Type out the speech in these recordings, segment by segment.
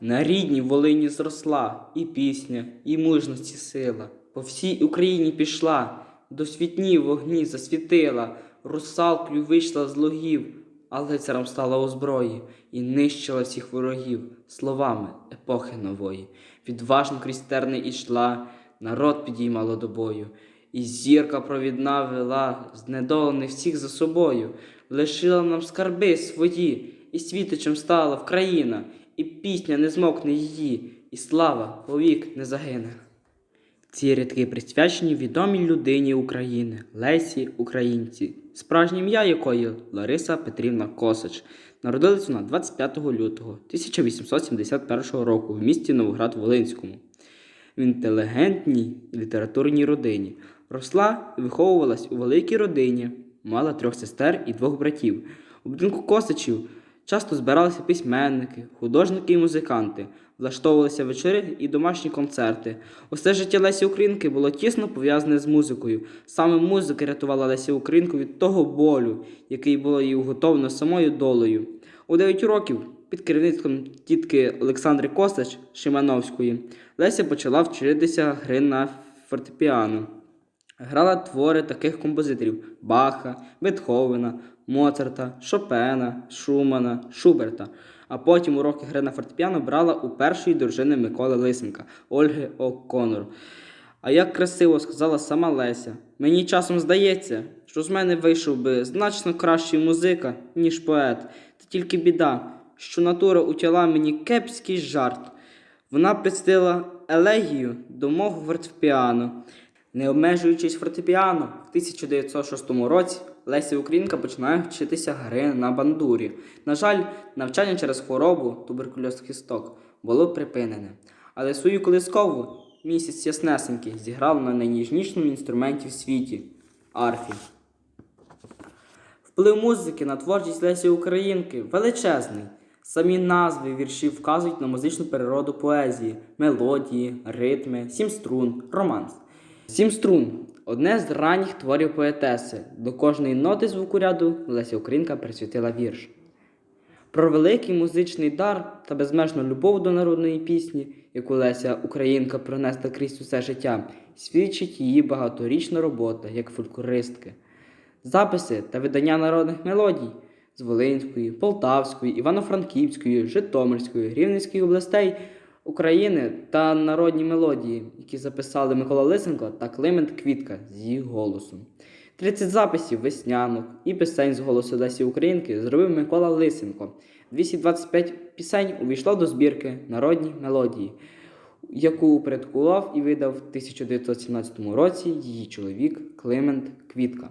На рідній Волині зросла і пісня, і мужності сила. По всій Україні пішла, до світні вогні засвітила, русалкою вийшла з логів, а лицарем стала у зброї і нищила всіх ворогів словами епохи нової. Відважно крізь терни ішла, народ підіймало до бою, і зірка провідна вела, знедолених всіх за собою, лишила нам скарби свої, і світочем стала Вкраїна, і пісня не змокне її, і слава повік не загине. Ці рядки присвячені відомій людині України Лесі Українці, справжнє ім'я якої Лариса Петрівна Косач. Народилась вона 25 лютого 1871 року в місті Новоград-Волинському. В інтелігентній літературній родині. Росла і виховувалась у великій родині, мала трьох сестер і двох братів. У будинку Косачів часто збиралися письменники, художники і музиканти, влаштовувалися вечори і домашні концерти. Усе життя Лесі Українки було тісно пов'язане з музикою. Саме музика рятувала Лесі Українку від того болю, який було їй уготовано самою долею. У 9 років під керівництвом тітки Олександри Косач Шимановської Леся почала вчитися гри на фортепіано. Грала твори таких композиторів Баха, Бетховена, Моцарта, Шопена, Шумана, Шуберта. А потім уроки гри на фортепіано брала у першої дружини Миколи Лисенка Ольги О'Конор. А як красиво сказала сама Леся, мені часом здається, що з мене вийшов би значно кращий музика, ніж поет. Та тільки біда, що натура утяла мені кепський жарт. Вона присвятила елегію до мого фортепіано. Не обмежуючись фортепіано, в 1906 році Леся Українка починає вчитися гри на бандурі. На жаль, навчання через хворобу туберкульоз кісток було припинене. Але свою колискову місяць яснесенький зіграв на найніжнішому інструменті в світі арфі. Вплив музики на творчість Лесі Українки величезний. Самі назви віршів вказують на музичну природу поезії, мелодії, ритми, сім струн, романс. Сім струн одне з ранніх творів поетеси. До кожної ноти звукоряду Леся Українка присвятила вірш. Про великий музичний дар та безмежну любов до народної пісні, яку Леся Українка пронесла крізь усе життя, свідчить її багаторічна робота як фольклористки. Записи та видання народних мелодій з Волинської, Полтавської, Івано-Франківської, Житомирської, Рівненської областей України та народні мелодії, які записали Микола Лисенко та Климент Квітка з її голосом. 30 записів веснянок і пісень з голосу Лесі Українки зробив Микола Лисенко. 225 пісень увійшло до збірки Народні мелодії, яку упорядкував і видав в 1917 році її чоловік Климент Квітка.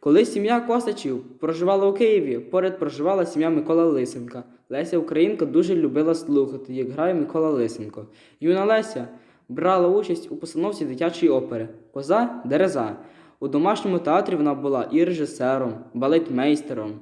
Коли сім'я Косачів проживала у Києві, поряд проживала сім'я Микола Лисенка. Леся Українка дуже любила слухати, як грає Микола Лисенко. Юна Леся брала участь у постановці дитячої опери Коза Дереза. У домашньому театрі вона була і режисером, балетмейстером,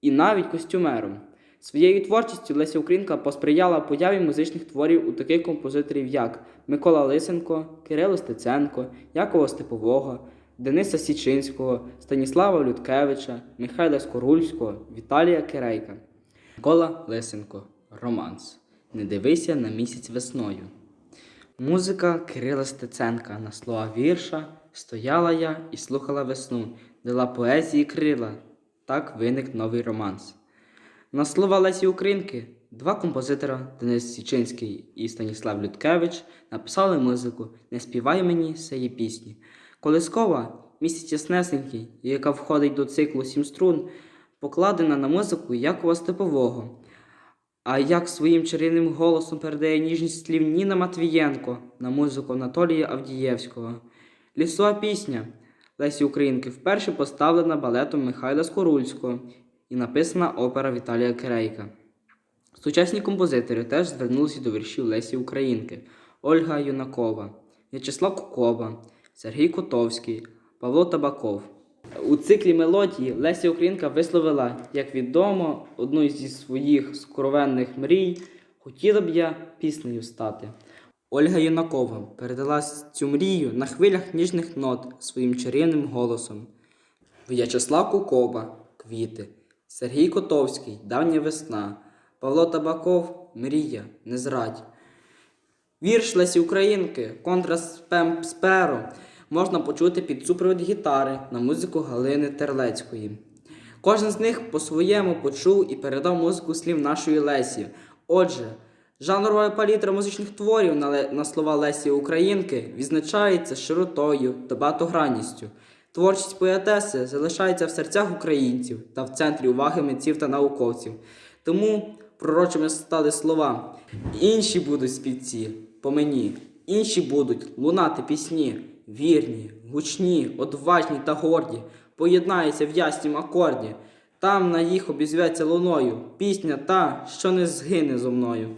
і навіть костюмером. Своєю творчістю Леся Українка посприяла появі музичних творів у таких композиторів, як Микола Лисенко, Кирило Стеценко, Якова Степового, Дениса Січинського, Станіслава Людкевича, Михайла Скорульського, Віталія Кирейка. Микола Лисенко. Романс. Не дивися на місяць весною. Музика Кирила Стеценка на слова вірша Стояла я і слухала весну, дала поезії крила. Так виник новий романс. На слова Лесі Українки два композитора Денис Січинський і Станіслав Людкевич написали музику Не співай мені сеї пісні. Колискова місяць яснесенький, яка входить до циклу сім струн, покладена на музику Якова Степового. А як своїм чарівним голосом передає ніжність слів Ніна Матвієнко на музику Анатолія Авдієвського. Лісова пісня Лесі Українки вперше поставлена балетом Михайла Скорульського і написана опера Віталія Кирейка. Сучасні композитори теж звернулися до віршів Лесі Українки, Ольга Юнакова, В'ячеслав Кукова, Сергій Котовський, Павло Табаков. У циклі мелодії Леся Українка висловила, як відомо, одну зі своїх скровенних мрій хотіла б я піснею стати. Ольга Юнакова передала цю мрію на хвилях ніжних нот своїм чарівним голосом. В'ячеслав Кукова Квіти, Сергій Котовський Давня весна, Павло Табаков мрія, не зрадь. Вірш Лесі Українки, контраспем сперо можна почути під супровід гітари на музику Галини Терлецької. Кожен з них по-своєму почув і передав музику слів нашої Лесі. Отже, жанрова палітра музичних творів на, слова Лесі Українки відзначається широтою та багатогранністю. Творчість поетеси залишається в серцях українців та в центрі уваги митців та науковців. Тому пророчими стали слова: інші будуть співці по мені, інші будуть лунати пісні, вірні, гучні, одважні та горді, поєднаються в яснім акорді. Там на їх обізветься луною пісня та, що не згине зо мною.